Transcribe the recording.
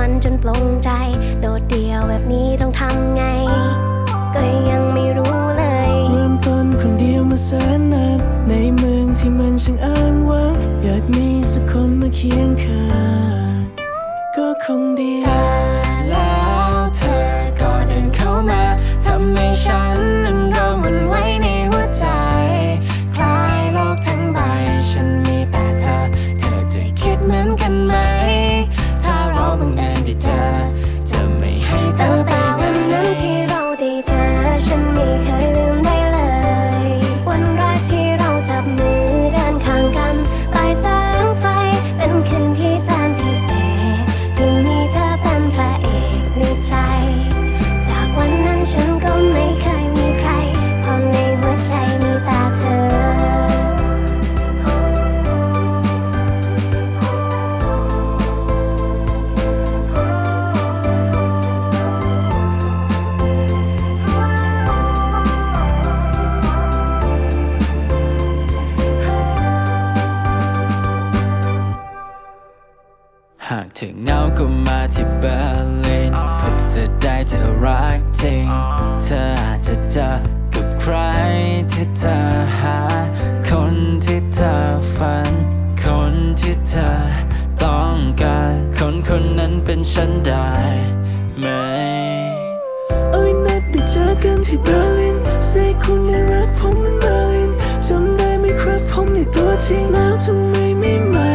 วันจนปลงใจ โดดเดี่ยวแบบนี้ต้องทำไง ก็ยังไม่รู้เลยเริ่มต้นคนเดียวมาแสนนานในเมืองที่มันช่างอ้างว้างอยากมีสักคนมาเคียงข้างก็คงดี หากเธอเงาก็มาที่เบอร์ลินเพื่อจะได้เธอรักจริง เธออาจจะเจอกับใครที่เธอหา คนที่เธอฝัน คนที่เธอต้องการ คนคนนั้นเป็นฉันได้ไหม เอาไว้นัดไปเจอกันที่เบอร์ลินเซคุณได้รักผมเหมือนเบอร์ลินจำได้ไหมครับผมในตัวจริงแล้วทำไมไม่มา